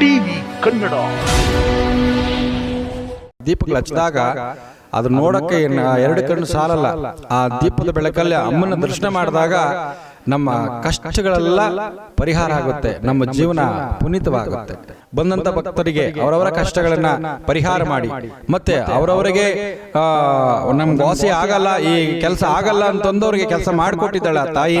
TV Kannada. ದೀಪಗಳು ಹಚ್ಚಿದಾಗ ಅದ್ರ ನೋಡಕ್ಕೆ ಎರಡು ಕಣ್ಣು ಸಾಲಲ್ಲ. ಆ ದೀಪದ ಬೆಳಕಲ್ಲಿ ಅಮ್ಮನ ದರ್ಶನ ಮಾಡಿದಾಗ ನಮ್ಮ ಕಷ್ಟಗಳೆಲ್ಲ ಪರಿಹಾರ ಆಗುತ್ತೆ. ನಮ್ಮ ಜೀವನ ಪುನೀತವಾಗುತ್ತೆ. ಬಂದಂತ ಭಕ್ತರಿಗೆ ಅವರವರ ಕಷ್ಟಗಳನ್ನ ಪರಿಹಾರ ಮಾಡಿ. ಮತ್ತೆ ಅವರವರಿಗೆ ನಮ್ ವಾಸಿ ಆಗಲ್ಲ, ಈ ಕೆಲಸ ಆಗಲ್ಲ ಅಂತಂದವ್ರಿಗೆ ಕೆಲಸ ಮಾಡಿಕೊಟ್ಟಿದ್ದಾಳೆ ತಾಯಿ.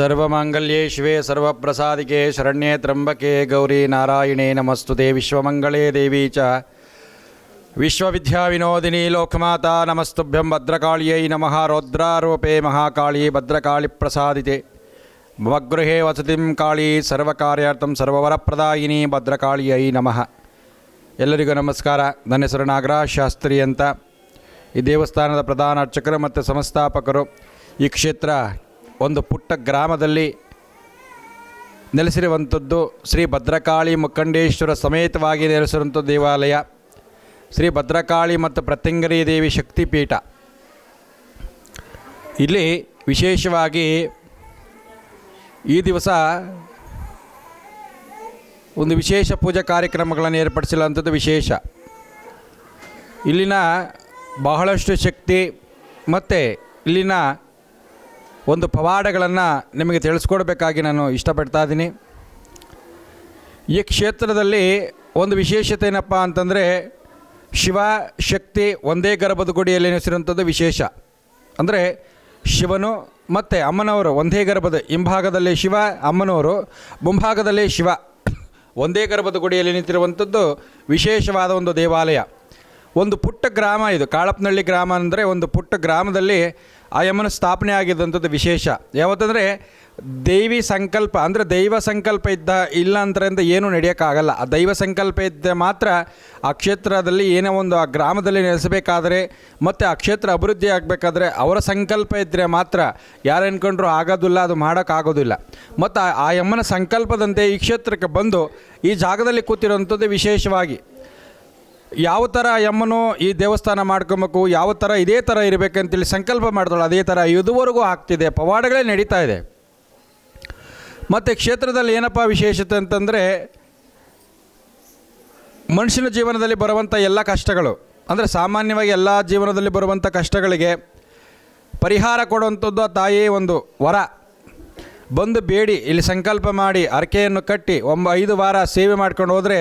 ಸರ್ವಮಾಂಗಲ್ಯೇ ಶಿವೇ ಸರ್ವಪ್ರಸಾದಿಕೆ ಶರಣ್ಯೇ ತ್ರಂಬಕೆ ಗೌರಿ ನಾರಾಯಣೇ ನಮಸ್ತುತೆ ವಿಶ್ವಮಂಗಳೇ ದೇವಿ ಚ. ವಿಶ್ವವಿದ್ಯಾವಿನೋದಿನಿ ಲೋಕಮಾತಾ ನಮಸ್ತುಭ್ಯಂ ಭದ್ರಕಾಳಿಯೈ ನಮಃ ರೌದ್ರಾರೂಪೇ ಮಹಾಕಾಳಿ ಭದ್ರಕಾಳಿ ಪ್ರಸಾದಿತೆ. ಮಗೃಹೇ ಗೃಹೇ ವಸತಿಂ ಕಾಳಿ ಸರ್ವಕಾರ್ಯಾರ್ಥಂ ಸರ್ವವರಪ್ರದಾಯಿನಿ ಭದ್ರಕಾಳಿಯೈ ನಮಃ. ಎಲ್ಲರಿಗೂ ನಮಸ್ಕಾರ. ನನ್ನ ಹೆಸರು ನಾಗರಾಜ್ ಶಾಸ್ತ್ರಿ ಅಂತ. ಈ ದೇವಸ್ಥಾನದ ಪ್ರಧಾನ ಅರ್ಚಕರು ಮತ್ತು ಸಂಸ್ಥಾಪಕರು ಈ ಕ್ಷೇತ್ರ ಒಂದು ಪುಟ್ಟ ಗ್ರಾಮದಲ್ಲಿ ನೆಲೆಸಿರುವಂಥದ್ದು ಶ್ರೀ ಭದ್ರಕಾಳಿ ಮುಖಂಡೇಶ್ವರ ಸಮೇತವಾಗಿ ನೆಲೆಸಿರುವಂಥ ದೇವಾಲಯ, ಶ್ರೀ ಭದ್ರಕಾಳಿ ಮತ್ತು ಪ್ರತ್ಯಂಗರಿ ದೇವಿ ಶಕ್ತಿಪೀಠ. ಇಲ್ಲಿ ವಿಶೇಷವಾಗಿ ಈ ದಿವಸ ಒಂದು ವಿಶೇಷ ಪೂಜಾ ಕಾರ್ಯಕ್ರಮಗಳನ್ನು ಏರ್ಪಡಿಸಿರುವಂಥದ್ದು ವಿಶೇಷ. ಇಲ್ಲಿನ ಬಹಳಷ್ಟು ಶಕ್ತಿ ಮತ್ತು ಇಲ್ಲಿನ ಒಂದು ಪವಾಡಗಳನ್ನು ನಿಮಗೆ ತಿಳಿಸ್ಕೊಡ್ಬೇಕಾಗಿ ನಾನು ಇಷ್ಟಪಡ್ತಾ ಇದ್ದೀನಿ. ಈ ಕ್ಷೇತ್ರದಲ್ಲಿ ಒಂದು ವಿಶೇಷತೆ ಏನಪ್ಪ ಅಂತಂದರೆ, ಶಿವ ಶಕ್ತಿ ಒಂದೇ ಗರ್ಭದ ಗುಡಿಯಲ್ಲಿ ನೆಲೆಸಿರುವಂಥದ್ದು ವಿಶೇಷ. ಅಂದರೆ ಶಿವನು ಮತ್ತು ಅಮ್ಮನವರು ಒಂದೇ ಗರ್ಭದ, ಹಿಂಭಾಗದಲ್ಲಿ ಶಿವ, ಅಮ್ಮನವರು ಮುಂಭಾಗದಲ್ಲಿ ಶಿವ. ಒಂದೇ ಗರ್ಭದ ಗುಡಿಯಲ್ಲಿ ನಿಂತಿರುವಂಥದ್ದು ವಿಶೇಷವಾದ ಒಂದು ದೇವಾಲಯ. ಒಂದು ಪುಟ್ಟ ಗ್ರಾಮ ಇದು. ಕಾಳಪ್ಪನಹಳ್ಳಿ ಗ್ರಾಮ ಅಂದರೆ ಒಂದು ಪುಟ್ಟ ಗ್ರಾಮದಲ್ಲಿ ಆ ಯಮ್ಮನ ಸ್ಥಾಪನೆ ಆಗಿದ್ದಂಥದ್ದು ವಿಶೇಷ. ಯಾವತ್ತಂದರೆ ದೈವಿ ಸಂಕಲ್ಪ, ಅಂದರೆ ದೈವ ಸಂಕಲ್ಪ ಇದ್ದ ಇಲ್ಲ ಅಂತಂದ್ರೆ ಏನು ನಡೆಯೋಕ್ಕಾಗಲ್ಲ. ಆ ದೈವ ಸಂಕಲ್ಪ ಇದ್ದ ಮಾತ್ರ ಆ ಕ್ಷೇತ್ರದಲ್ಲಿ ಏನೋ ಒಂದು ಆ ಗ್ರಾಮದಲ್ಲಿ ನೆಲೆಸಬೇಕಾದ್ರೆ, ಮತ್ತು ಆ ಕ್ಷೇತ್ರ ಅಭಿವೃದ್ಧಿ ಆಗಬೇಕಾದ್ರೆ ಅವರ ಸಂಕಲ್ಪ ಇದ್ದರೆ ಮಾತ್ರ ಯಾರು ಅನ್ಕೊಂಡ್ರು ಆಗೋದಿಲ್ಲ, ಅದು ಮಾಡೋಕ್ಕಾಗೋದಿಲ್ಲ. ಮತ್ತು ಆ- ಯಮ್ಮನ ಸಂಕಲ್ಪದಂತೆ ಈ ಕ್ಷೇತ್ರಕ್ಕೆ ಬಂದು ಈ ಜಾಗದಲ್ಲಿ ಕೂತಿರೋಂಥದ್ದು ವಿಶೇಷವಾಗಿ ಯಾವ ಥರ ಯಮ್ಮನು ಈ ದೇವಸ್ಥಾನ ಮಾಡ್ಕೊಬೇಕು, ಯಾವ ಥರ ಇದೇ ಥರ ಇರಬೇಕಂತೇಳಿ ಸಂಕಲ್ಪ ಮಾಡಿದಳು. ಅದೇ ಥರ ಇದುವರೆಗೂ ಆಗ್ತಿದೆ. ಪವಾಡಗಳೇ ನಡೀತಾ ಇದೆ. ಮತ್ತು ಕ್ಷೇತ್ರದಲ್ಲಿ ಏನಪ್ಪ ವಿಶೇಷತೆ ಅಂತಂದರೆ, ಮನುಷ್ಯನ ಜೀವನದಲ್ಲಿ ಬರುವಂಥ ಎಲ್ಲ ಕಷ್ಟಗಳು, ಅಂದರೆ ಸಾಮಾನ್ಯವಾಗಿ ಎಲ್ಲ ಜೀವನದಲ್ಲಿ ಬರುವಂಥ ಕಷ್ಟಗಳಿಗೆ ಪರಿಹಾರ ಕೊಡುವಂಥದ್ದು ಆ ತಾಯಿಯೇ ಒಂದು ವರ. ಬಂದು ಬೇಡಿ, ಇಲ್ಲಿ ಸಂಕಲ್ಪ ಮಾಡಿ, ಅರಕೆಯನ್ನು ಕಟ್ಟಿ, ಒಂಬ ಐದು ವಾರ ಸೇವೆ ಮಾಡ್ಕೊಂಡು ಹೋದರೆ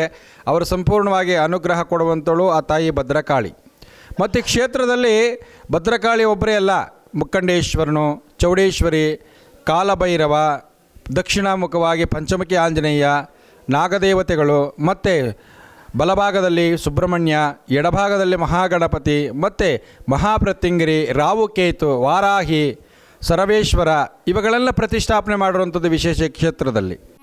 ಅವರು ಸಂಪೂರ್ಣವಾಗಿ ಅನುಗ್ರಹ ಕೊಡುವಂಥಳು ಆ ತಾಯಿ ಭದ್ರಕಾಳಿ. ಮತ್ತು ಕ್ಷೇತ್ರದಲ್ಲಿ ಭದ್ರಕಾಳಿ ಒಬ್ಬರೇ ಅಲ್ಲ ಮುಕ್ಕಂಡೇಶ್ವರನು ಚೌಡೇಶ್ವರಿ, ಕಾಲಭೈರವ, ದಕ್ಷಿಣಾಮುಖವಾಗಿ ಪಂಚಮುಖಿ ಆಂಜನೇಯ, ನಾಗದೇವತೆಗಳು, ಮತ್ತು ಬಲಭಾಗದಲ್ಲಿ ಸುಬ್ರಹ್ಮಣ್ಯ, ಎಡಭಾಗದಲ್ಲಿ ಮಹಾಗಣಪತಿ, ಮತ್ತು ಮಹಾಪ್ರತ್ಯಂಗಿರಿ ರಾವುಕೇತು ವಾರಾಹಿ ಸರವೇಶ್ವರ ಇವುಗಳೆಲ್ಲ ಪ್ರತಿಷ್ಠಾಪನೆ ಮಾಡಿರುವಂಥದ್ದು ವಿಶೇಷ ಕ್ಷೇತ್ರದಲ್ಲಿ.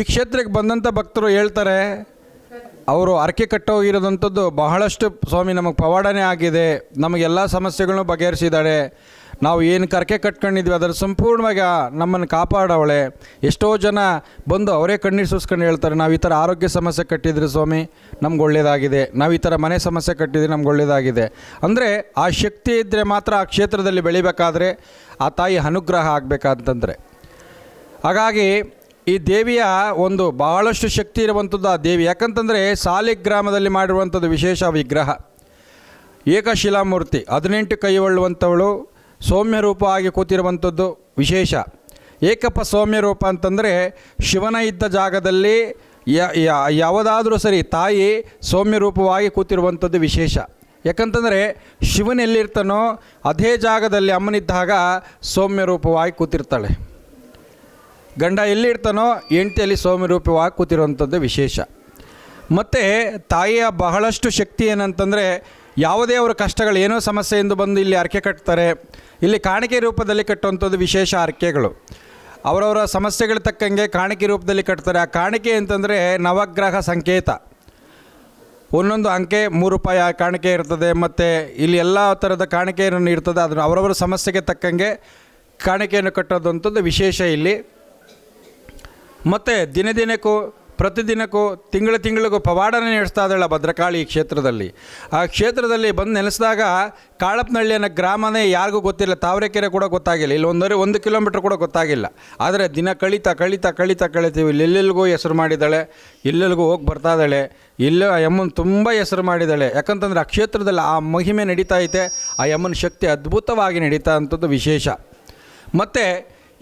ಈ ಕ್ಷೇತ್ರಕ್ಕೆ ಬಂದಂಥ ಭಕ್ತರು ಹೇಳ್ತಾರೆ, ಅವರು ಅರಕೆ ಕಟ್ಟೋಗಿರೋದಂಥದ್ದು ಬಹಳಷ್ಟು ಸ್ವಾಮಿ ನಮಗೆ ಪವಾಡನೇ ಆಗಿದೆ ನಮಗೆಲ್ಲ ಸಮಸ್ಯೆಗಳನ್ನು ಬಗೆಹರಿಸಿದ್ದಾಳೆ ನಾವು ಏನು ಕರಕೆ ಕಟ್ಕೊಂಡಿದ್ವಿ ಅದರ ಸಂಪೂರ್ಣವಾಗಿ ನಮ್ಮನ್ನು ಕಾಪಾಡವಳೆ. ಎಷ್ಟೋ ಜನ ಬಂದು ಅವರೇ ಕಣ್ಣೀರು ಸುಸ್ಕೊಂಡು ಹೇಳ್ತಾರೆ, ನಾವು ಈ ಥರ ಆರೋಗ್ಯ ಸಮಸ್ಯೆ ಕಟ್ಟಿದ್ರೆ ಸ್ವಾಮಿ, ನಮ್ಗೆ ಒಳ್ಳೆಯದಾಗಿದೆ ನಾವು ಈ ಥರ ಮನೆ ಸಮಸ್ಯೆ ಕಟ್ಟಿದ್ರೆ, ನಮ್ಗೆ ಒಳ್ಳೆಯದಾಗಿದೆ ಅಂದರೆ ಆ ಶಕ್ತಿ ಇದ್ದರೆ ಮಾತ್ರ ಆ ಕ್ಷೇತ್ರದಲ್ಲಿ ಬೆಳಿಬೇಕಾದ್ರೆ ಆ ತಾಯಿ ಅನುಗ್ರಹ ಆಗಬೇಕಂತಂದರೆ. ಹಾಗಾಗಿ ಈ ದೇವಿಯ ಒಂದು ಬಹಳಷ್ಟು ಶಕ್ತಿ ಇರುವಂಥದ್ದು ಆ ದೇವಿ. ಯಾಕಂತಂದರೆ ಸಾಲಿಗ್ರಾಮದಲ್ಲಿ ಮಾಡಿರುವಂಥದ್ದು ವಿಶೇಷ ವಿಗ್ರಹ. ಏಕಶಿಲಾಮೂರ್ತಿ, ಹದಿನೆಂಟು ಕೈಗೊಳ್ಳುವಂಥವಳು ಸೌಮ್ಯ ರೂಪವಾಗಿ ಕೂತಿರುವಂಥದ್ದು ವಿಶೇಷ. ಏಕಪ್ಪ ಸೌಮ್ಯ ರೂಪ ಅಂತಂದರೆ ಶಿವನ ಇದ್ದ ಜಾಗದಲ್ಲಿ ಯಾವುದಾದ್ರೂ ಸರಿ ತಾಯಿ ಸೌಮ್ಯ ರೂಪವಾಗಿ ಕೂತಿರುವಂಥದ್ದು ವಿಶೇಷ. ಯಾಕಂತಂದರೆ ಶಿವನೆಲ್ಲಿರ್ತಾನೋ ಅದೇ ಜಾಗದಲ್ಲಿ ಅಮ್ಮನಿದ್ದಾಗ ಸೌಮ್ಯ ರೂಪವಾಗಿ ಕೂತಿರ್ತಾಳೆ. ಗಂಡ ಎಲ್ಲಿರ್ತಾನೋ ಹೆಂಡತಿಯಲ್ಲಿ ಸೌಮ್ಯ ರೂಪವಾಗಿ ಕೂತಿರುವಂಥದ್ದು ವಿಶೇಷ. ಮತ್ತು ತಾಯಿಯ ಬಹಳಷ್ಟು ಶಕ್ತಿ ಏನಂತಂದರೆ ಯಾವುದೇ ಅವರ ಕಷ್ಟಗಳು, ಏನೋ ಸಮಸ್ಯೆಯಿಂದ ಬಂದು ಇಲ್ಲಿ ಅರ್ಕೆ ಕಟ್ತಾರೆ, ಇಲ್ಲಿ ಕಾಣಿಕೆ ರೂಪದಲ್ಲಿ ಕಟ್ಟುವಂಥದ್ದು ವಿಶೇಷ ಅರ್ಕೆಗಳು ಅವರವರ ಸಮಸ್ಯೆಗಳ ತಕ್ಕಂಗೆ ಕಾಣಿಕೆ ರೂಪದಲ್ಲಿ ಕಟ್ತಾರೆ. ಆ ಕಾಣಿಕೆ ಅಂತಂದರೆ ನವಗ್ರಹ ಸಂಕೇತ. ಒಂದೊಂದು ಅಂಕೆ ಮೂರು ರೂಪಾಯಿ ಕಾಣಿಕೆ ಇರ್ತದೆ, ಮತ್ತು ಇಲ್ಲಿ ಎಲ್ಲ ಥರದ ಕಾಣಿಕೆಯನ್ನು ಇರ್ತದೆ ಅದನ್ನು ಅವರವರ ಸಮಸ್ಯೆಗೆ ತಕ್ಕಂಗೆ ಕಾಣಿಕೆಯನ್ನು ಕಟ್ಟೋದಂಥದ್ದು ವಿಶೇಷ ಇಲ್ಲಿ. ಮತ್ತು ದಿನ ದಿನಕ್ಕೂ ಪ್ರತಿದಿನಕ್ಕೂ ತಿಂಗಳು ತಿಂಗಳಿಗೂ ಪವಾಡನೆ ನಡೆಸ್ತಾ ಇದ್ದಾಳೆ ಭದ್ರಕಾಳಿ ಕ್ಷೇತ್ರದಲ್ಲಿ. ಆ ಕ್ಷೇತ್ರದಲ್ಲಿ ಬಂದು ನೆಲೆಸಿದಾಗ ಕಾಳಪ್ಪನಹಳ್ಳಿ ಅನ್ನೋ ಗ್ರಾಮನೇ ಯಾರಿಗೂ ಗೊತ್ತಿಲ್ಲ, ತಾವರೆಕೆರೆ ಕೂಡ ಗೊತ್ತಾಗಿಲ್ಲ, ಇಲ್ಲಿ ಒಂದರೆ, ಒಂದು ಕಿಲೋಮೀಟ್ರ್ ಕೂಡ ಗೊತ್ತಾಗಿಲ್ಲ. ಆದರೆ ದಿನ ಕಳೀತಾ ಕಳೀತಾ ಕಳೀತಾ ಕಳೀತೀವಿ, ಇಲ್ಲಿ ಎಲ್ಲೆಲ್ಲಿಗೂ ಹೆಸರು ಮಾಡಿದ್ದಾಳೆ, ಇಲ್ಲೆಲ್ಲಿಗೂ ಹೋಗಿ ಬರ್ತಾ ಇದ್ದಾಳೆ, ಇಲ್ಲೇ ಆ ಯಮ್ಮನ ತುಂಬ ಹೆಸರು ಮಾಡಿದ್ದಾಳೆ. ಯಾಕಂತಂದ್ರೆ ಆ ಕ್ಷೇತ್ರದಲ್ಲಿ ಆ ಮಹಿಮೆ ನಡೀತಾ ಐತೆ, ಆ ಯಮ್ಮನ ಶಕ್ತಿ ಅದ್ಭುತವಾಗಿ ನಡೀತಾ ಅಂಥದ್ದು ವಿಶೇಷ. ಮತ್ತು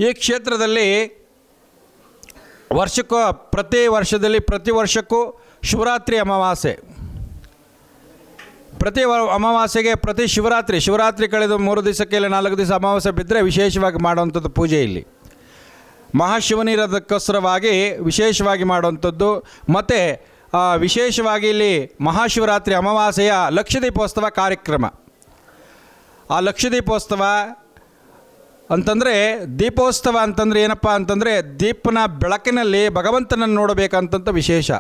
ಈ ಕ್ಷೇತ್ರದಲ್ಲಿ ವರ್ಷಕ್ಕೂ, ಪ್ರತಿ ವರ್ಷದಲ್ಲಿ, ಪ್ರತಿ ವರ್ಷಕ್ಕೂ ಶಿವರಾತ್ರಿ ಅಮಾವಾಸ್ಯೆ. ಪ್ರತಿ ಅಮಾವಾಸ್ಯೆಗೆ ಪ್ರತಿ ಶಿವರಾತ್ರಿ ಶಿವರಾತ್ರಿ ಕಳೆದು ಮೂರು ದಿವಸಕ್ಕೆ ಇಲ್ಲ ನಾಲ್ಕು ದಿವಸ ಅಮಾವಾಸ್ಯೆ ಬಿದ್ದರೆ ವಿಶೇಷವಾಗಿ ಮಾಡುವಂಥದ್ದು ಪೂಜೆ ಇಲ್ಲಿ. ಮಹಾಶಿವನಿರೋದಕ್ಕೋಸ್ಕರವಾಗಿ ವಿಶೇಷವಾಗಿ ಮಾಡುವಂಥದ್ದು, ಮತ್ತು ವಿಶೇಷವಾಗಿ ಇಲ್ಲಿ ಮಹಾಶಿವರಾತ್ರಿ ಅಮಾವಾಸ್ಯೆಯ ಲಕ್ಷದೀಪೋತ್ಸವ ಕಾರ್ಯಕ್ರಮ. ಆ ಲಕ್ಷದೀಪೋತ್ಸವ ಅಂತಂದರೆ ದೀಪೋತ್ಸವ ಅಂತಂದರೆ ಏನಪ್ಪ ಅಂತಂದರೆ ದೀಪನ ಬೆಳಕಿನಲ್ಲಿ ಭಗವಂತನನ್ನು ನೋಡಬೇಕಂತ ವಿಶೇಷ.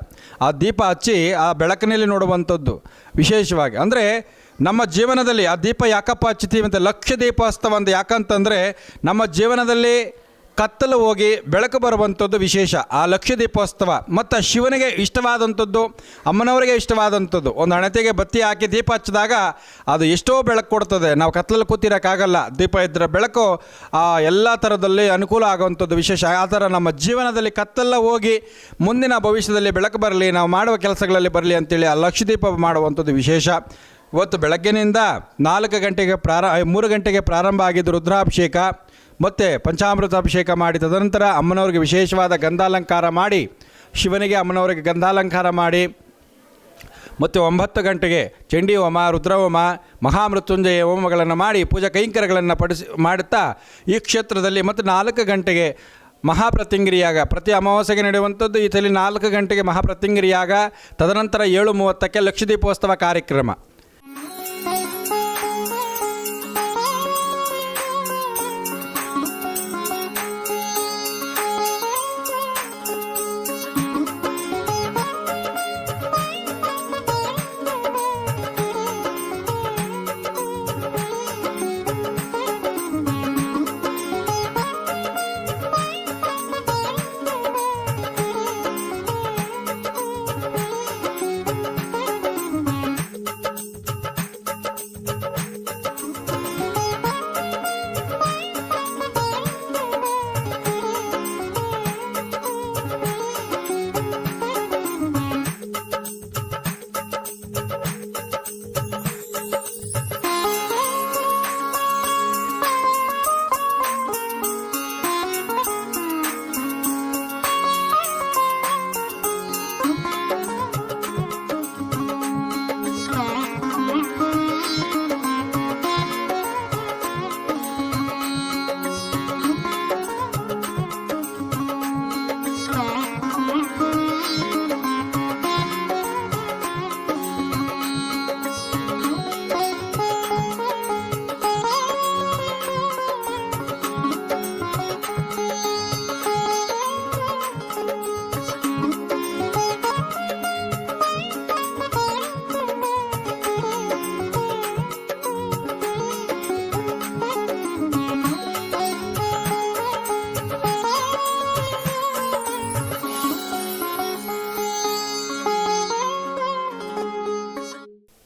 ಆ ದೀಪ ಹಚ್ಚಿ ಆ ಬೆಳಕಿನಲ್ಲಿ ನೋಡುವಂಥದ್ದು ವಿಶೇಷವಾಗಿ. ಅಂದರೆ ನಮ್ಮ ಜೀವನದಲ್ಲಿ ಆ ದೀಪ ಯಾಕಪ್ಪ ಹಚ್ಚುತ್ತೀವಿ ಅಂತ ಲಕ್ಷ ದೀಪೋತ್ಸವ ಅಂತ ಯಾಕಂತಂದರೆ ನಮ್ಮ ಜೀವನದಲ್ಲಿ ಕತ್ತಲು ಹೋಗಿ ಬೆಳಕು ಬರುವಂಥದ್ದು ವಿಶೇಷ. ಆ ಲಕ್ಷ ದೀಪೋತ್ಸವ, ಮತ್ತು ಶಿವನಿಗೆ ಇಷ್ಟವಾದಂಥದ್ದು, ಅಮ್ಮನವರಿಗೆ ಇಷ್ಟವಾದಂಥದ್ದು. ಒಂದು ಹಣತೆಗೆ ಬತ್ತಿ ಹಾಕಿ ದೀಪ ಹಚ್ಚಿದಾಗ ಅದು ಎಷ್ಟೋ ಬೆಳಕು ಕೊಡ್ತದೆ. ನಾವು ಕತ್ತಲಲ್ಲಿ ಕೂತಿರೋಕ್ಕಾಗಲ್ಲ. ದೀಪ ಇದ್ದರೆ ಬೆಳಕು ಆ ಎಲ್ಲ ಥರದಲ್ಲಿ ಅನುಕೂಲ ಆಗುವಂಥದ್ದು ವಿಶೇಷ. ಆ ಥರ ನಮ್ಮ ಜೀವನದಲ್ಲಿ ಕತ್ತಲ್ಲ ಹೋಗಿ ಮುಂದಿನ ಭವಿಷ್ಯದಲ್ಲಿ ಬೆಳಕು ಬರಲಿ, ನಾವು ಮಾಡುವ ಕೆಲಸಗಳಲ್ಲಿ ಬರಲಿ ಅಂತೇಳಿ ಆ ಲಕ್ಷ ದೀಪ ಮಾಡುವಂಥದ್ದು ವಿಶೇಷ. ಇವತ್ತು ಬೆಳಗ್ಗಿನಿಂದ ನಾಲ್ಕು ಗಂಟೆಗೆ ಪ್ರಾರ, ಮೂರು ಗಂಟೆಗೆ ಪ್ರಾರಂಭ ಆಗಿದ್ದು ರುದ್ರಾಭಿಷೇಕ. ಮತ್ತು ಪಂಚಾಮೃತ ಅಭಿಷೇಕ ಮಾಡಿ, ತದನಂತರ ಅಮ್ಮನವ್ರಿಗೆ ವಿಶೇಷವಾದ ಗಂಧಾಲಂಕಾರ ಮಾಡಿ, ಶಿವನಿಗೆ ಅಮ್ಮನವರಿಗೆ ಗಂಧಾಲಂಕಾರ ಮಾಡಿ, ಮತ್ತು ಒಂಬತ್ತು ಗಂಟೆಗೆ ಚಂಡಿ ಹೋಮ ರುದ್ರಹೋಮ ಮಹಾಮೃತ್ಯುಂಜಯ ಹೋಮಗಳನ್ನು ಮಾಡಿ, ಪೂಜಾ ಕೈಂಕರ್ಯಗಳನ್ನು ಪಡಿಸಿ, ಮಾಡುತ್ತಾ ಈ ಕ್ಷೇತ್ರದಲ್ಲಿ ಮತ್ತು ನಾಲ್ಕು ಗಂಟೆಗೆ ಮಹಾಪ್ರತಿಂಗಿರಿಯಾಗ, ಪ್ರತಿ ಅಮಾವಾಸ್ಯೆಗೆ ನಡೆಯುವಂಥದ್ದು ಈ ತಲೆ ನಾಲ್ಕು ಗಂಟೆಗೆ ಮಹಾಪ್ರತಿಂಗಿರಿಯಾಗ, ತದನಂತರ ಏಳು ಮೂವತ್ತಕ್ಕೆ ಲಕ್ಷದೀಪೋತ್ಸವ ಕಾರ್ಯಕ್ರಮ.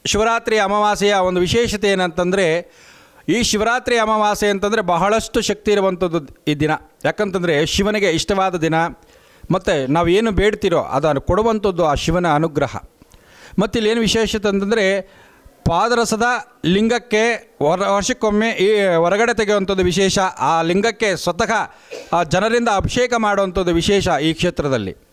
ಶಿವರಾತ್ರಿ ಅಮಾವಾಸ್ಯೆಯ ಒಂದು ವಿಶೇಷತೆ ಏನಂತಂದರೆ, ಈ ಶಿವರಾತ್ರಿ ಅಮಾವಾಸ್ಯೆ ಅಂತಂದರೆ ಬಹಳಷ್ಟು ಶಕ್ತಿ ಇರುವಂಥದ್ದು ಈ ದಿನ. ಯಾಕಂತಂದರೆ ಶಿವನಿಗೆ ಇಷ್ಟವಾದ ದಿನ, ಮತ್ತು ನಾವು ಏನು ಬೇಡ್ತಿರೋ ಅದನ್ನು ಕೊಡುವಂಥದ್ದು ಆ ಶಿವನ ಅನುಗ್ರಹ. ಮತ್ತು ಏನು ವಿಶೇಷತೆ ಅಂತಂದರೆ, ಪಾದರಸದ ಲಿಂಗಕ್ಕೆ ಹೊರ ವರ್ಷಕ್ಕೊಮ್ಮೆ ಈ ಹೊರಗಡೆ ತೆಗೆಯುವಂಥದ್ದು ವಿಶೇಷ, ಆ ಲಿಂಗಕ್ಕೆ ಸ್ವತಃ ಆ ಜನರಿಂದ ಅಭಿಷೇಕ ಮಾಡುವಂಥದ್ದು ವಿಶೇಷ ಈ ಕ್ಷೇತ್ರದಲ್ಲಿ.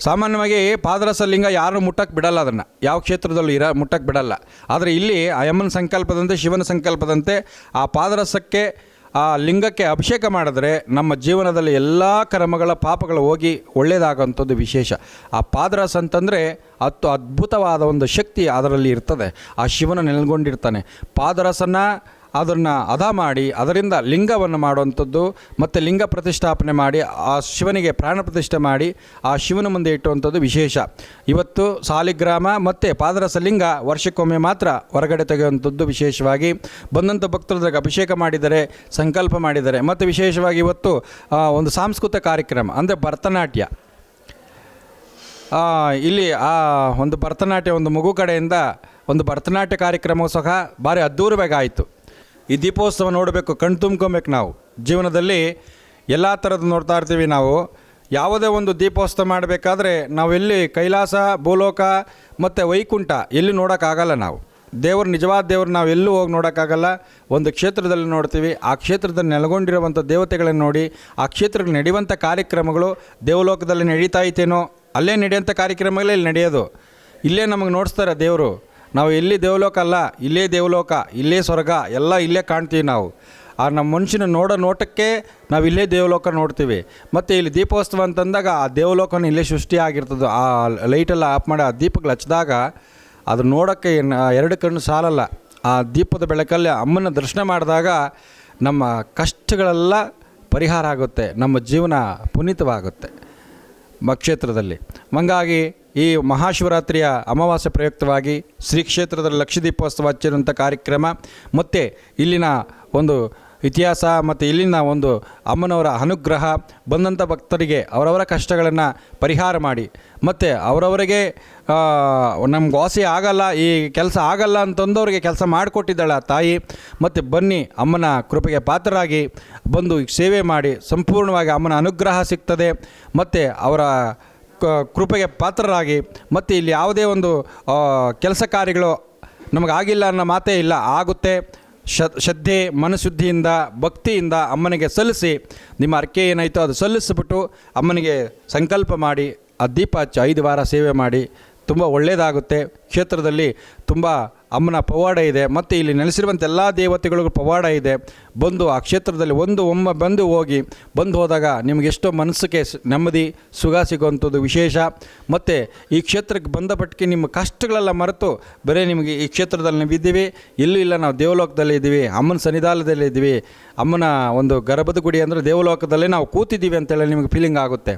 ಸಾಮಾನ್ಯವಾಗಿ ಪಾದರಸ ಲಿಂಗ ಯಾರು ಮುಟ್ಟಕ್ಕೆ ಬಿಡಲ್ಲ ಅದನ್ನು. ಯಾವ ಕ್ಷೇತ್ರದಲ್ಲೂ ಇರ ಮುಟ್ಟಕ್ಕೆ ಬಿಡಲ್ಲ. ಆದರೆ ಇಲ್ಲಿ ಅಯ್ಯಮ್ಮನ ಯಮ್ಮನ ಸಂಕಲ್ಪದಂತೆ, ಶಿವನ ಸಂಕಲ್ಪದಂತೆ ಆ ಪಾದರಸಕ್ಕೆ, ಆ ಲಿಂಗಕ್ಕೆ ಅಭಿಷೇಕ ಮಾಡಿದ್ರೆ ನಮ್ಮ ಜೀವನದಲ್ಲಿ ಎಲ್ಲ ಕರ್ಮಗಳ ಪಾಪಗಳು ಹೋಗಿ ಒಳ್ಳೆಯದಾಗುವಂಥದ್ದು ವಿಶೇಷ. ಆ ಪಾದರಸ ಅಂತಂದರೆ ಅತ್ತು ಅದ್ಭುತವಾದ ಒಂದು ಶಕ್ತಿ ಅದರಲ್ಲಿ ಇರ್ತದೆ. ಆ ಶಿವನ ನೆಲೆಗೊಂಡಿರ್ತಾನೆ. ಪಾದರಸನ ಅದನ್ನು ಹದ ಮಾಡಿ ಅದರಿಂದ ಲಿಂಗವನ್ನು ಮಾಡುವಂಥದ್ದು ಮತ್ತು ಲಿಂಗ ಪ್ರತಿಷ್ಠಾಪನೆ ಮಾಡಿ ಆ ಶಿವನಿಗೆ ಪ್ರಾಣ ಪ್ರತಿಷ್ಠೆ ಮಾಡಿ ಆ ಶಿವನ ಮುಂದೆ ಇಟ್ಟುವಂಥದ್ದು ವಿಶೇಷ. ಇವತ್ತು ಸಾಲಿಗ್ರಾಮ ಮತ್ತು ಪಾದರಸ ಲಿಂಗ ವರ್ಷಕ್ಕೊಮ್ಮೆ ಮಾತ್ರ ಹೊರಗಡೆ ತೆಗೆಯುವಂಥದ್ದು ವಿಶೇಷವಾಗಿ. ಬಂದಂಥ ಭಕ್ತರದಾಗ ಅಭಿಷೇಕ ಮಾಡಿದರೆ, ಸಂಕಲ್ಪ ಮಾಡಿದರೆ, ಮತ್ತು ವಿಶೇಷವಾಗಿ ಇವತ್ತು ಒಂದು ಸಾಂಸ್ಕೃತಿಕ ಕಾರ್ಯಕ್ರಮ, ಅಂದರೆ ಭರತನಾಟ್ಯ. ಇಲ್ಲಿ ಆ ಒಂದು ಭರತನಾಟ್ಯ ಒಂದು ಮಗು ಕಡೆಯಿಂದ ಒಂದು ಭರತನಾಟ್ಯ ಕಾರ್ಯಕ್ರಮವು ಸಹ ಭಾರಿ ಅದ್ದೂರವಾಗಿ ಆಯಿತು. ಈ ದೀಪೋತ್ಸವ ನೋಡಬೇಕು, ಕಣ್ ತುಂಬ್ಕೊಬೇಕು ನಾವು. ಜೀವನದಲ್ಲಿ ಎಲ್ಲ ಥರದ್ದು ನೋಡ್ತಾ ಇರ್ತೀವಿ ನಾವು. ಯಾವುದೇ ಒಂದು ದೀಪೋತ್ಸವ ಮಾಡಬೇಕಾದ್ರೆ ನಾವೆಲ್ಲಿ ಕೈಲಾಸ, ಭೂಲೋಕ ಮತ್ತು ವೈಕುಂಠ ಎಲ್ಲಿ ನೋಡೋಕ್ಕಾಗಲ್ಲ ನಾವು. ದೇವರು, ನಿಜವಾದ ದೇವರು ನಾವು ಎಲ್ಲೂ ಹೋಗಿ ನೋಡೋಕ್ಕಾಗಲ್ಲ. ಒಂದು ಕ್ಷೇತ್ರದಲ್ಲಿ ನೋಡ್ತೀವಿ. ಆ ಕ್ಷೇತ್ರದಲ್ಲಿ ನೆಲೆಗೊಂಡಿರುವಂಥ ದೇವತೆಗಳನ್ನು ನೋಡಿ, ಆ ಕ್ಷೇತ್ರಗಳು ನಡೆಯುವಂಥ ಕಾರ್ಯಕ್ರಮಗಳು ದೇವಲೋಕದಲ್ಲಿ ನಡೀತಾ ಐತೇನೋ, ಅಲ್ಲೇ ನಡೆಯುವಂಥ ಕಾರ್ಯಕ್ರಮಗಳೇ ಇಲ್ಲಿ ನಡೆಯೋದು. ಇಲ್ಲೇ ನಮಗೆ ನೋಡಿಸ್ತಾರೆ ದೇವರು. ನಾವು ಎಲ್ಲಿ ದೇವಲೋಕ ಅಲ್ಲ, ಇಲ್ಲೇ ದೇವಲೋಕ, ಇಲ್ಲೇ ಸ್ವರ್ಗ, ಎಲ್ಲ ಇಲ್ಲೇ ಕಾಣ್ತೀವಿ ನಾವು. ಆ ನಮ್ಮ ಮನುಷ್ಯನ ನೋಡೋ ನೋಟಕ್ಕೆ ನಾವು ಇಲ್ಲೇ ದೇವಲೋಕ ನೋಡ್ತೀವಿ. ಮತ್ತು ಇಲ್ಲಿ ದೀಪೋತ್ಸವ ಅಂತಂದಾಗ ಆ ದೇವಲೋಕನ ಇಲ್ಲೇ ಸೃಷ್ಟಿ ಆಗಿರ್ತದೆ ಆ ಲೈಟೆಲ್ಲ ಆಫ್ ಮಾಡಿ ಆ ದೀಪಗಳು ಹಚ್ಚಿದಾಗ ಅದು ನೋಡೋಕ್ಕೆ ಎರಡು ಕಣ್ಣು ಸಾಲಲ್ಲ. ಆ ದೀಪದ ಬೆಳಕಲ್ಲಿ ಅಮ್ಮನ ದರ್ಶನ ಮಾಡಿದಾಗ ನಮ್ಮ ಕಷ್ಟಗಳೆಲ್ಲ ಪರಿಹಾರ ಆಗುತ್ತೆ. ನಮ್ಮ ಜೀವನ ಪುನೀತವಾಗುತ್ತೆ. ಕ್ಷೇತ್ರದಲ್ಲಿ ಹಂಗಾಗಿ ಈ ಮಹಾಶಿವರಾತ್ರಿಯ ಅಮಾವಾಸ್ಯೆ ಪ್ರಯುಕ್ತವಾಗಿ ಶ್ರೀ ಕ್ಷೇತ್ರದ ಲಕ್ಷದೀಪೋತ್ಸವ ಹಚ್ಚಿರುವಂಥ ಕಾರ್ಯಕ್ರಮ, ಮತ್ತು ಇಲ್ಲಿನ ಒಂದು ಇತಿಹಾಸ, ಮತ್ತು ಇಲ್ಲಿನ ಒಂದು ಅಮ್ಮನವರ ಅನುಗ್ರಹ, ಬಂದಂಥ ಭಕ್ತರಿಗೆ ಅವರವರ ಕಷ್ಟಗಳನ್ನು ಪರಿಹಾರ ಮಾಡಿ, ಮತ್ತು ಅವರವರಿಗೆ ನಮ್ಗೆ ವಾಸಿ ಆಗಲ್ಲ, ಈ ಕೆಲಸ ಆಗಲ್ಲ ಅಂತಂದವ್ರಿಗೆ ಕೆಲಸ ಮಾಡಿಕೊಟ್ಟಿದ್ದಾಳೆ ಆ ತಾಯಿ, ಮತ್ತು ಬನ್ನಿ ಅಮ್ಮನ ಕೃಪೆಗೆ ಪಾತ್ರರಾಗಿ ಬಂದು ಸೇವೆ ಮಾಡಿ, ಸಂಪೂರ್ಣವಾಗಿ ಅಮ್ಮನ ಅನುಗ್ರಹ ಸಿಗ್ತದೆ, ಮತ್ತು ಅವರ ಕೃಪೆಗೆ ಪಾತ್ರರಾಗಿ ಮತ್ತು ಇಲ್ಲಿ ಯಾವುದೇ ಒಂದು ಕೆಲಸ ಕಾರ್ಯಗಳು ನಮಗಾಗಿಲ್ಲ ಅನ್ನೋ ಮಾತೇ ಇಲ್ಲ. ಆಗುತ್ತೆ. ಶ್ರದ್ಧೆ, ಮನಶುದ್ಧಿಯಿಂದ, ಭಕ್ತಿಯಿಂದ ಅಮ್ಮನಿಗೆ ಸಲ್ಲಿಸಿ, ನಿಮ್ಮ ಅರ್ಕೆ ಏನಾಯಿತೋ ಅದು ಸಲ್ಲಿಸಿಬಿಟ್ಟು ಅಮ್ಮನಿಗೆ ಸಂಕಲ್ಪ ಮಾಡಿ, ಆ ದೀಪ ಹಚ್ಚಿ ಐದು ವಾರ ಸೇವೆ ಮಾಡಿ, ತುಂಬ ಒಳ್ಳೆಯದಾಗುತ್ತೆ ಕ್ಷೇತ್ರದಲ್ಲಿ ತುಂಬ ಅಮ್ಮನ ಪವಾಡ ಇದೆ. ಮತ್ತು ಇಲ್ಲಿ ನೆಲೆಸಿರುವಂಥ ಎಲ್ಲ ದೇವತೆಗಳಿಗೂ ಪವಾಡ ಇದೆ. ಬಂದು ಆ ಕ್ಷೇತ್ರದಲ್ಲಿ ಒಂದು ಒಮ್ಮೆ ಬಂದು ಹೋಗಿ, ಬಂದು ಹೋದಾಗ ನಿಮಗೆ ಎಷ್ಟೋ ಮನಸ್ಸಿಗೆ ನೆಮ್ಮದಿ, ಸುಖ ಸಿಗುವಂಥದ್ದು ವಿಶೇಷ. ಮತ್ತು ಈ ಕ್ಷೇತ್ರಕ್ಕೆ ಬಂದ ಪಟ್ಟಿಗೆ ನಿಮ್ಮ ಕಷ್ಟಗಳೆಲ್ಲ ಮರೆತು ಬರೀ ನಿಮಗೆ ಈ ಕ್ಷೇತ್ರದಲ್ಲಿ ನಾವು ಇದ್ದೀವಿ ಇಲ್ಲೂ ಇಲ್ಲ, ನಾವು ದೇವಲೋಕದಲ್ಲಿ ಇದ್ದೀವಿ. ಅಮ್ಮನ ಸನ್ನಿಧಾನದಲ್ಲಿ ಇದ್ದೀವಿ. ಅಮ್ಮನ ಒಂದು ಗರ್ಭದ ಗುಡಿ ಅಂದರೆ ದೇವಲೋಕದಲ್ಲೇ ನಾವು ಕೂತಿದ್ದೀವಿ ಅಂತೇಳಿ ನಿಮಗೆ ಫೀಲಿಂಗ್ ಆಗುತ್ತೆ.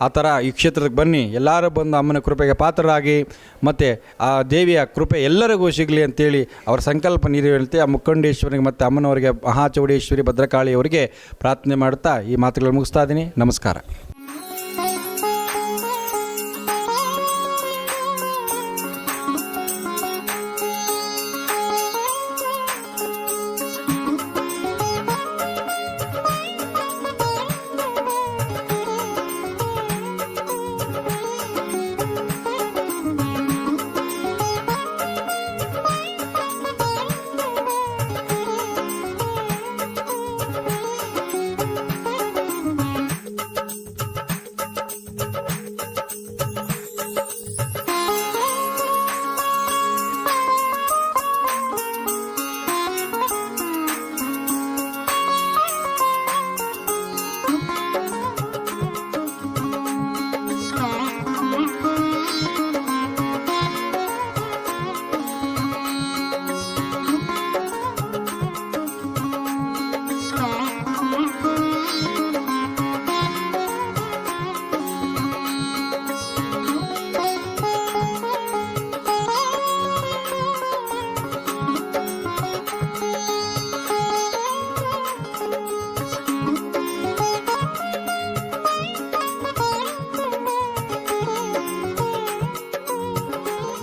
ಆ ಥರ ಈ ಕ್ಷೇತ್ರಕ್ಕೆ ಬನ್ನಿ. ಎಲ್ಲರೂ ಬಂದು ಅಮ್ಮನ ಕೃಪೆಗೆ ಪಾತ್ರರಾಗಿ, ಮತ್ತು ಆ ದೇವಿಯ ಕೃಪೆ ಎಲ್ಲರಿಗೂ ಸಿಗಲಿ ಅಂತೇಳಿ ಅವರ ಸಂಕಲ್ಪ ನೀಡುವಂತೆ ಆ ಮುಖಂಡೇಶ್ವರಿಗೆ ಮತ್ತು ಅಮ್ಮನವರಿಗೆ, ಮಹಾಚೌಡೇಶ್ವರಿ ಭದ್ರಕಾಳಿಯವರಿಗೆ ಪ್ರಾರ್ಥನೆ ಮಾಡುತ್ತಾ ಈ ಮಾತುಗಳನ್ನು ಮುಗಿಸ್ತಾ ಇದ್ದೀನಿ ನಮಸ್ಕಾರ.